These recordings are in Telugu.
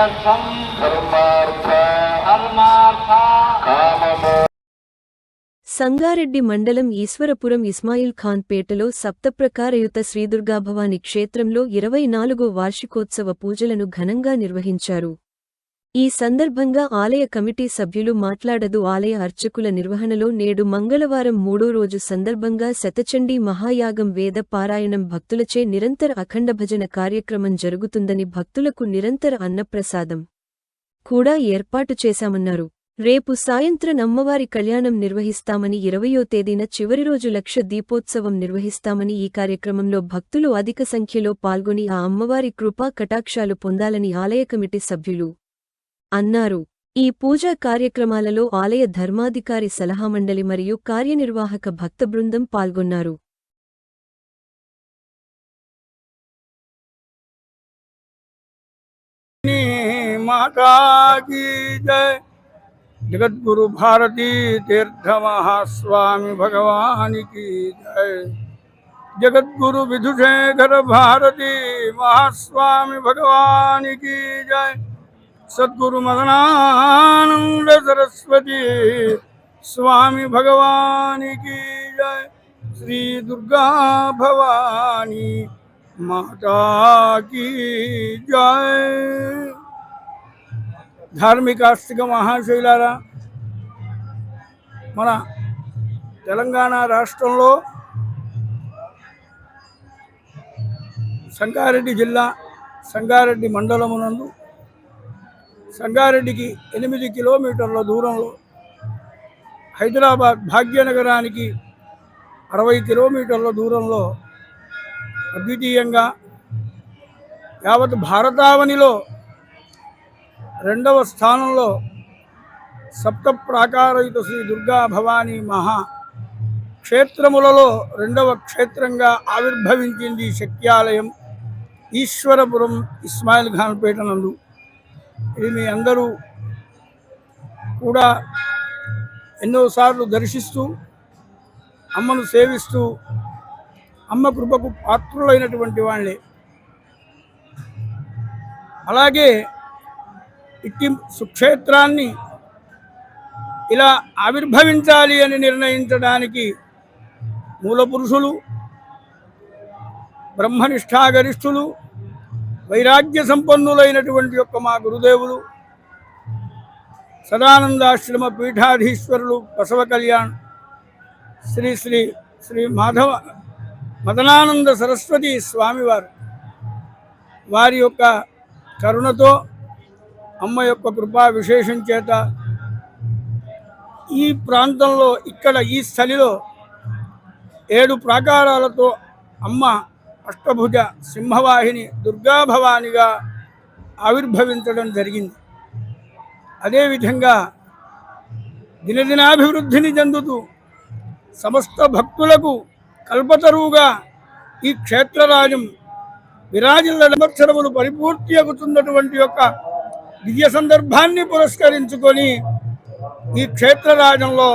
యర్థం ధర్మార్థ ధర్మార్థ కామమో. సంగారెడ్డి మండలం ఈశ్వరపురం ఇస్మాయిల్ ఖాన్ పేటలో సప్తప్రకారయుత శ్రీదుర్గాభవాని క్షేత్రంలో ఇరవై నాలుగో వార్షికోత్సవ పూజలను ఘనంగా నిర్వహించారు. ఈ సందర్భంగా ఆలయ కమిటీ సభ్యులు మాట్లాడదు. ఆలయ అర్చకుల నిర్వహణలో నేడు మంగళవారం మూడో రోజు సందర్భంగా శతచండీ మహాయాగం వేద పారాయణం భక్తులచే నిరంతర అఖండ భజన కార్యక్రమం జరుగుతుందని భక్తులకు నిరంతర అన్నప్రసాదం కూడా ఏర్పాటు చేశామన్నారు. రేపు సాయంత్రం అమ్మవారి కళ్యాణం నిర్వహిస్తామని ఇరవయో తేదీన చివరి రోజు లక్ష దీపోత్సవం నిర్వహిస్తామని ఈ కార్యక్రమంలో భక్తులు అధిక సంఖ్యలో పాల్గొని ఆ అమ్మవారి కృపా కటాక్షాలు పొందాలని ఆలయ కమిటీ సభ్యులు అన్నారు. ఈ పూజా కార్యక్రమాలలో ఆలయ ధర్మాధికారి సలహా మండలి మరియు కార్యనిర్వాహక భక్త బృందం పాల్గొన్నారు. జగద్గురు భారతీ తీర్థ మహాస్వామి భగవానికి జయ జగద్గురు విధుశేఖర భారతీ మహాస్వామి భగవానికి జయ సద్గురు మదనానంద సరస్వతి స్వామి భగవానికి జయ. శ్రీ దుర్గా భవానీ మాతాకి జయ. ధార్మిక ఆస్తిక మహాశైలారా మన తెలంగాణ రాష్ట్రంలో సంగారెడ్డి జిల్లా సంగారెడ్డి మండలమునందు సంగారెడ్డికి ఎనిమిది కిలోమీటర్ల దూరంలో హైదరాబాద్ భాగ్యనగరానికి అరవై కిలోమీటర్ల దూరంలో అద్వితీయంగా యావత్ భారతావనిలో రెండవ స్థానంలో సప్త ప్రాకారయుత శ్రీ దుర్గా భవానీ మహా క్షేత్రములలో రెండవ క్షేత్రంగా ఆవిర్భవించింది ఈ శక్త్యాలయం ఈశ్వరపురం ఇస్మాయిల్ ఖాన్ పేట నందు. ఇది మీ అందరూ కూడా ఎన్నోసార్లు దర్శిస్తూ అమ్మను సేవిస్తూ అమ్మ కృపకు పాత్రులైనటువంటి వాళ్ళే. అలాగే ఇట్టి సుక్షేత్రాన్ని ఇలా ఆవిర్భవించాలి అని నిర్ణయించడానికి మూల పురుషులు బ్రహ్మనిష్టాగరిష్ఠులు వైరాగ్య సంపన్నులైనటువంటి యొక్క మా గురుదేవులు సదానందాశ్రమ పీఠాధీశ్వరులు బసవ కళ్యాణ్ శ్రీ శ్రీ శ్రీ మాధవ మదనానంద సరస్వతి స్వామివారు వారి యొక్క కరుణతో అమ్మ యొక్క కృపా విశేషం చేత ఈ ప్రాంతంలో ఇక్కడ ఈ స్థలిలో ఏడు ప్రాకారాలతో అమ్మ అష్టభుజ సింహవాహిని దుర్గాభవానిగా ఆవిర్భవించడం జరిగింది. అదేవిధంగా దినదినాభివృద్ధిని చెందుతూ సమస్త భక్తులకు కల్పతరువుగా ఈ క్షేత్రరాజం విరాజిల్ల సంవత్సరములు పరిపూర్తి అవుతున్నటువంటి యొక్క దివ్య సందర్భాన్ని పురస్కరించుకొని ఈ క్షేత్రరాజంలో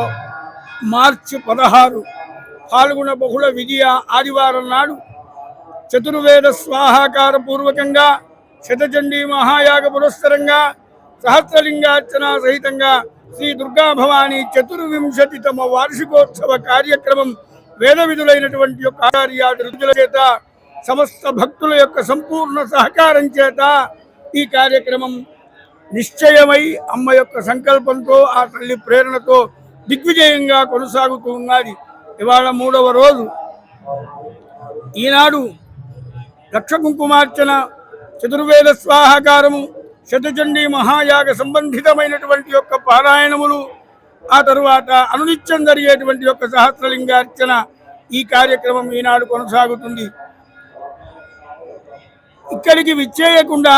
మార్చి పదహారు పాల్గొన బహుళ విజయ ఆదివారం నాడు చతుర్వేద స్వాహాకార పూర్వకంగా శతచండీ మహాయాగ పురస్సరంగా సహస్రలింగార్చన సహితంగా శ్రీ దుర్గా భవానీ చతుర్వింశతితమ వార్షికోత్సవ కార్యక్రమం వేద విధులైనటువంటి యొక్క కార్యాలు చేత సమస్త భక్తుల యొక్క సంపూర్ణ సహకారం చేత ఈ కార్యక్రమం నిశ్చయమై అమ్మ యొక్క సంకల్పంతో ఆ తల్లి ప్రేరణతో దిగ్విజయంగా కొనసాగుతూ ఉన్నది. ఇవాళ మూడవ రోజు. ఈనాడు లక్ష కుంకుమార్చన చతుర్వేద స్వాహాకారము శతచండీ మహాయాగ సంబంధితమైనటువంటి యొక్క పారాయణములు ఆ తరువాత అనునిత్యం జరిగేటువంటి యొక్క సహస్రలింగార్చన ఈ కార్యక్రమం ఈనాడు కొనసాగుతుంది. ఇక్కడికి విచ్చేయకుండా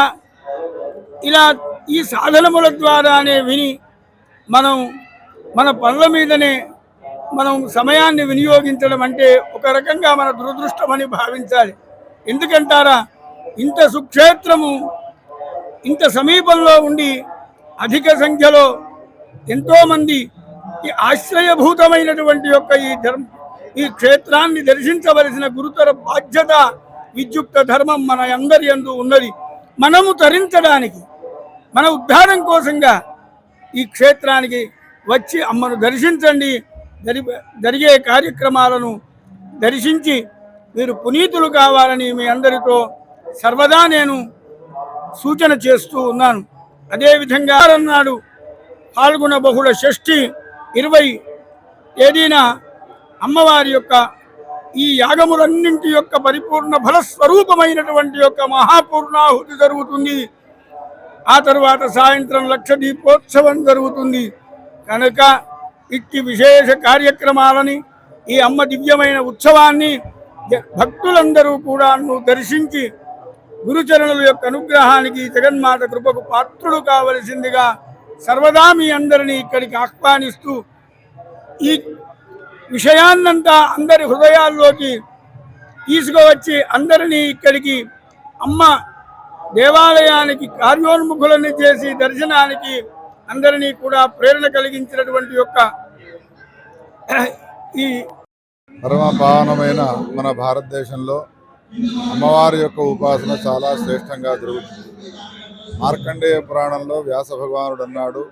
ఇలా ఈ సాధనముల ద్వారానే విని మనం మన పనుల మీదనే మనం సమయాన్ని వినియోగించడం అంటే ఒక రకంగా మన దురదృష్టమని భావించాలి. ఎందుకంటారా? ఇంత సుక్షేత్రము ఇంత సమీపంలో ఉండి అధిక సంఖ్యలో ఎంతోమంది ఈ ఆశ్రయభూతమైనటువంటి యొక్క ఈ ధర్మ ఈ క్షేత్రాన్ని దర్శించవలసిన గురుతర బాధ్యత విద్యుక్త ధర్మం మన అందరి యందు ఉన్నది. మనము తరించడానికి మన ఉద్ధారం కోసంగా ఈ క్షేత్రానికి వచ్చి అమ్మను దర్శించండి. జరి జరిగే కార్యక్రమాలను దర్శించి మీరు పునీతులు కావాలని మీ అందరితో సర్వదా నేను సూచన చేస్తూ ఉన్నాను. అదేవిధంగా అన్నాడు పాల్గొన బహుళ షష్ఠి ఇరవై తేదీన అమ్మవారి యొక్క ఈ యాగములన్నింటి యొక్క పరిపూర్ణ ఫలస్వరూపమైనటువంటి యొక్క మహాపూర్ణాహుతి జరుగుతుంది. ఆ తరువాత సాయంత్రం లక్ష దీపోత్సవం జరుగుతుంది. కనుక ఇట్టి విశేష కార్యక్రమాలని ఈ అమ్మ దివ్యమైన ఉత్సవాన్ని భక్తులందరూ కూడా దర్శించి గురుచరణుల యొక్క అనుగ్రహానికి జగన్మాత కృపకు పాత్రుడు కావలసిందిగా సర్వదా మీ అందరినీ ఇక్కడికి ఆహ్వానిస్తూ ఈ విషయాన్నంతా అందరి హృదయాల్లోకి తీసుకువచ్చి అందరినీ ఇక్కడికి అమ్మ దేవాలయానికి కార్యోన్ముఖులని చేసి దర్శనానికి అందరినీ కూడా ప్రేరణ కలిగించినటువంటి యొక్క ఈ పరమపావనమైన మన భారతదేశంలో అమ్మవారి యొక్క ఉపాసన చాలా శ్రేష్టంగా జరుగుతుంది. మార్కండేయ పురాణంలో వ్యాస భగవానుడు అన్నాడు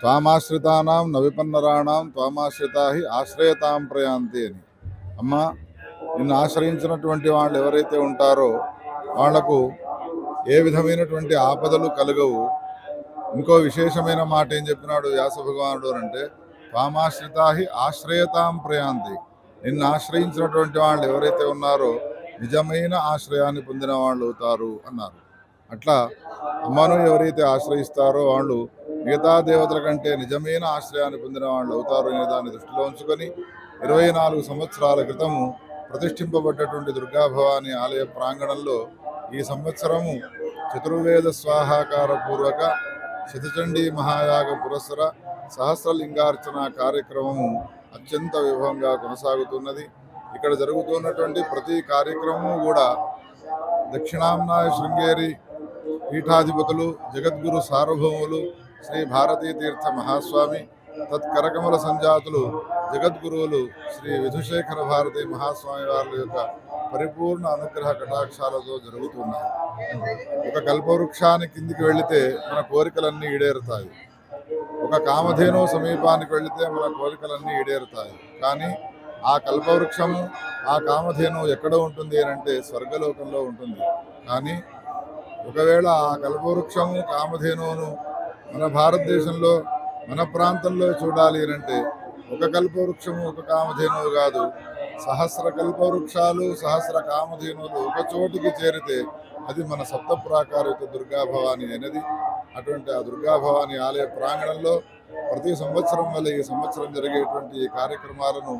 త్వామాశ్రితానాం నవిపన్నరాణం త్వామాశ్రితా హి ఆశ్రయతాం ప్రయాంతి అని. అమ్మ నిన్ను ఆశ్రయించినటువంటి వాళ్ళు ఎవరైతే ఉంటారో వాళ్ళకు ఏ విధమైనటువంటి ఆపదలు కలగవు. ఇంకో విశేషమైన మాట ఏం చెప్పినాడు వ్యాస భగవానుడు అంటే త్వామాశ్రితాహి ఆశ్రయతాం ప్రయాంతి. నిన్ను ఆశ్రయించినటువంటి వాళ్ళు ఎవరైతే ఉన్నారో నిజమైన ఆశ్రయాన్ని పొందిన వాళ్ళు అవుతారు అన్నారు. అట్లా అమ్మను ఎవరైతే ఆశ్రయిస్తారో వాళ్ళు మిగతా దేవతల కంటే నిజమైన ఆశ్రయాన్ని పొందిన వాళ్ళు అవుతారు అనే దాన్ని దృష్టిలో ఉంచుకొని ఇరవై నాలుగు సంవత్సరాల క్రితము ప్రతిష్ఠింపబడ్డటువంటి దుర్గాభవాని ఆలయ ప్రాంగణంలో ఈ సంవత్సరము చతుర్వేద స్వాహాకార పూర్వక శతచండీ మహాయాగ పురస్సర సహస్రలింగార్చన కార్యక్రమము అత్యంత వైభవంగా కొనసాగుతున్నది. ఇక్కడ జరుగుతున్నటువంటి ప్రతి కార్యక్రమము కూడా దక్షిణాంనాయ శృంగేరి పీఠాధిపతులు జగద్గురు సార్వభౌములు శ్రీ భారతీ తీర్థ మహాస్వామి తత్కరకమల సంజాతులు జగద్గురువులు శ్రీ విధుశేఖర భారతి మహాస్వామి వారి యొక్క పరిపూర్ణ అనుగ్రహ కటాక్షాలతో జరుగుతున్నాయి. ఒక కల్పవృక్షాన్ని కిందికి వెళితే మన కోరికలన్నీ ఈడేరుతాయి. ఒక కామధేను సమీపానికి వెళితే మన కోరికలన్నీ ఈడేరుతాయి. కానీ ఆ కల్పవృక్షము ఆ కామధేను ఎక్కడ ఉంటుంది అని అంటే స్వర్గలోకంలో ఉంటుంది. కానీ ఒకవేళ ఆ కల్పవృక్షము కామధేనువును మన భారతదేశంలో మన ప్రాంతంలో చూడాలి అని అంటే ఒక కల్పవృక్షము ఒక కామధేనువు కాదు. సహస్ర కల్పవృక్షాలు సహస్ర కామధేనువులు ఒక చోటికి చేరితే అది మన సప్త ప్రాకారయుత దుర్గాభవాని అయినది. అటువంటి ఆ దుర్గాభవాని ఆలయ ప్రాంగణంలో ప్రతి సంవత్సరం వల్ల ఈ సంవత్సరం జరిగేటువంటి కార్యక్రమాలను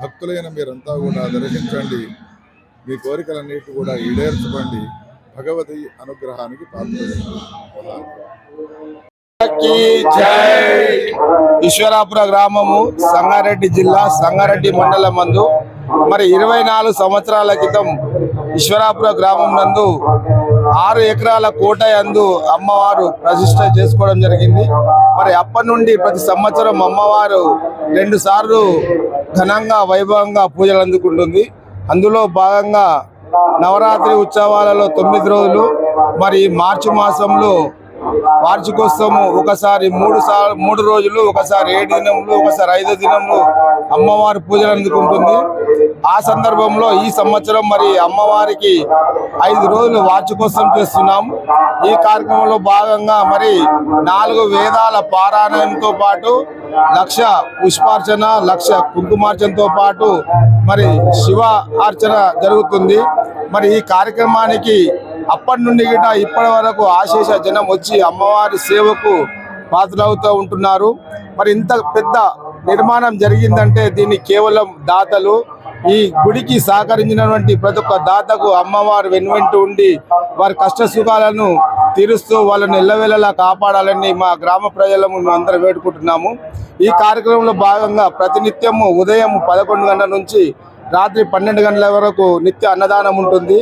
భక్తులైన మీరంతా కూడా దర్శించండి. మీ కోరికలన్నిటి కూడా ఈడేర్చుకోండి భగవతి అనుగ్రహానికి పాత్ర ఈశ్వరాపుర గ్రామము సంగారెడ్డి జిల్లా సంగారెడ్డి మండలం మందు మరి ఇరవై నాలుగు సంవత్సరాల క్రితం ఈశ్వరాపుర గ్రామం నందు ఆరు ఎకరాల కోట యందు అమ్మవారు ప్రతిష్ట చేసుకోవడం జరిగింది. మరి అప్పటి నుండి ప్రతి సంవత్సరం అమ్మవారు రెండు సార్లు ఘనంగా వైభవంగా పూజలు అందుకుంటుంది. అందులో భాగంగా నవరాత్రి ఉత్సవాలలో తొమ్మిది రోజులు మరి మార్చి మాసంలో వార్షికోత్సవము ఒకసారి మూడు సార్లు మూడు రోజులు ఒకసారి ఏడు దినములు ఒకసారి ఐదు దినములు అమ్మవారి పూజలు అందుకుంటుంది. ఆ సందర్భంలో ఈ సంవత్సరం మరి అమ్మవారికి ఐదు రోజులు వార్షికోత్సవం చేస్తున్నాం. ఈ కార్యక్రమంలో భాగంగా మరి నాలుగు వేదాల పారాయణంతో పాటు లక్ష పుష్పార్చన లక్ష కుంకుమార్చనతో పాటు మరి శివ అర్చన జరుగుతుంది. మరి ఈ కార్యక్రమానికి అప్పటి నుండి గిట ఇప్పటి వరకు ఆశేష జనం వచ్చి అమ్మవారి సేవకు పాత్రలవుతూ ఉంటున్నారు. మరి ఇంత పెద్ద నిర్మాణం జరిగిందంటే దీన్ని కేవలం దాతలు ఈ గుడికి సహకరించినటువంటి ప్రతి ఒక్క దాతకు అమ్మవారు వెనువెంటూ ఉండి వారి కష్ట సుఖాలను తీరుస్తూ వాళ్ళని ఎల్లవేళలా కాపాడాలని మా గ్రామ ప్రజలను మేము అందరం వేడుకుంటున్నాము. ఈ కార్యక్రమంలో భాగంగా ప్రతినిత్యము ఉదయం పదకొండు గంటల నుంచి రాత్రి పన్నెండు గంటల వరకు నిత్య అన్నదానం ఉంటుంది.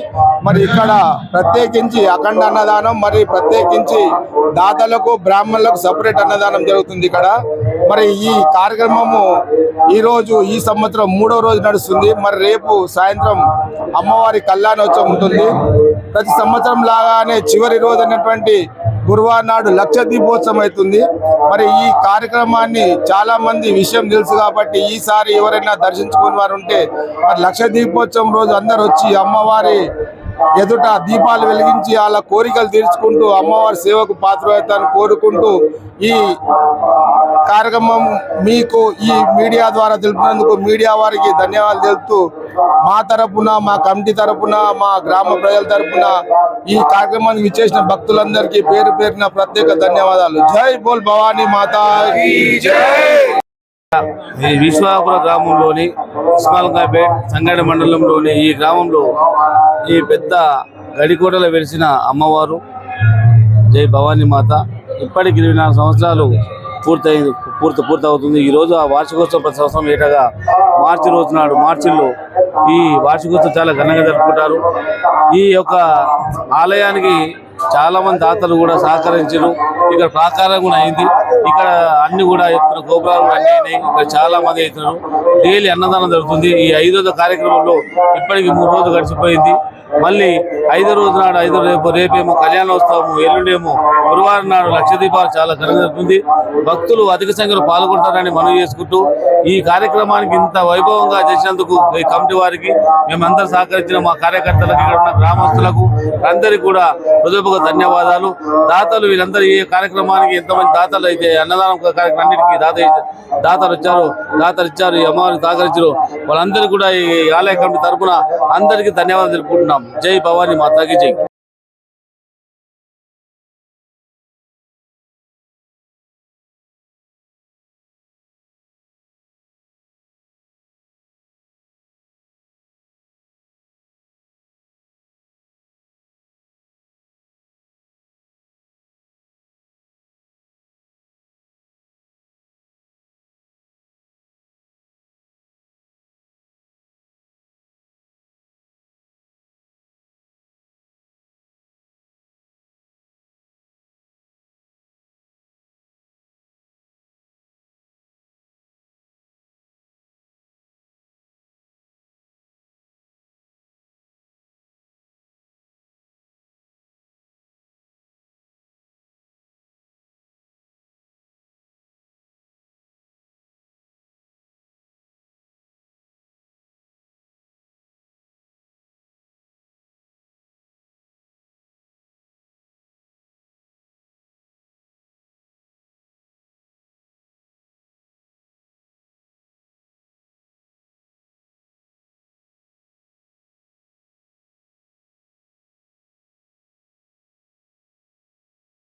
మరి ఇక్కడ ప్రత్యేకించి అఖండ అన్నదానం మరి ప్రత్యేకించి దాతలకు బ్రాహ్మణులకు సపరేట్ అన్నదానం జరుగుతుంది ఇక్కడ. మరి ఈ కార్యక్రమము ఈ రోజు ఈ సంవత్సరం మూడో రోజు నడుస్తుంది. మరి రేపు సాయంత్రం అమ్మవారి కళ్యాణోత్సవం ఉంటుంది. ప్రతి సంవత్సరం లాగానే చివరి రోజు అయినటువంటి గురువారం నాడు లక్ష దీపోత్సవం అవుతుంది. మరి ఈ కార్యక్రమాన్ని చాలా మంది విషయం తెలుసు కాబట్టి ఈసారి ఎవరైనా దర్శించుకుని వారు ఉంటే మరి లక్ష దీపోత్సవం రోజు అందరు వచ్చి అమ్మవారి ఎదుట దీపాలు వెలిగించి వాళ్ళ కోరికలు తీర్చుకుంటూ అమ్మవారి సేవకు పాత్రవుతాన్ని కోరుకుంటూ ఈ కార్యక్రమం మీకు ఈ మీడియా ద్వారా తెలుపుతున్నందుకు మీడియా వారికి ధన్యవాదాలు తెలుపుతూ మా తరపున మా కమిటీ తరపున మా గ్రామ ప్రజల తరపున ఈ కార్యక్రమానికి విచ్చేసిన భక్తులందరికీ పేరు పేరున ప్రత్యేక ధన్యవాదాలు. జై బోల్ భవానీ మాతా జై! విశ్వాపుర గ్రామంలోని ఇస్మాల్కాపేట్ సంగారెడ్డి మండలంలోని ఈ గ్రామంలో ఈ పెద్ద గడికోటలో వెలిసిన అమ్మవారు జై భవానీ మాత. ఇప్పటికి ఇరవై నాలుగు సంవత్సరాలు పూర్తయింది పూర్తి పూర్తవుతుంది. ఈ రోజు ఆ వార్షికోత్సవం ప్రతి సంవత్సరం ఏటగా మార్చి రోజు నాడు మార్చిలో ఈ వార్షికోత్సవం చాలా ఘనంగా జరుపుకుంటారు. ఈ యొక్క ఆలయానికి చాలా మంది దాతలు కూడా సహకరించారు. ఇక్కడ ప్రాకారం కూడా అయింది. ఇక్కడ అన్ని కూడా ఎత్తున గోపురాలు అన్ని అయినాయి. ఇక్కడ చాలా మంది అవుతున్నారు డైలీ అన్నదానం జరుగుతుంది. ఈ ఐదో కార్యక్రమంలో ఇప్పటికి మూడు రోజులు గడిచిపోయింది. మళ్ళీ ఐదో రోజు నాడు ఐదో రేపు రేపేమో కళ్యాణోత్సవము ఎల్లుండేమో గురువారం నాడు లక్ష దీపాలు చాలా ఘనంగా జరుగుతుంది. భక్తులు అధిక సంఖ్యలో పాల్గొంటారని మనవి చేసుకుంటూ ఈ కార్యక్రమానికి ఇంత వైభవంగా చేసినందుకు ఈ కమిటీ వారికి మేమందరూ సహకరించిన మా కార్యకర్తలకు ఇక్కడ ఉన్న గ్రామస్తులకు అందరికీ కూడా హృదయపూర్వక ధన్యవాదాలు. దాతలు వీళ్ళందరూ ఈ కార్యక్రమానికి ఎంతమంది దాతలు అయితే అన్నదానం కార్యక్రమానికి దాత దాతలు వచ్చారు దాతలు ఇచ్చారు ఈ సహకరించారు. వాళ్ళందరికీ కూడా ఈ ఆలయ కమిటీ తరపున అందరికీ ధన్యవాదాలు తెలుపుకుంటున్నాం. జై భవానీ మాతాకి జై.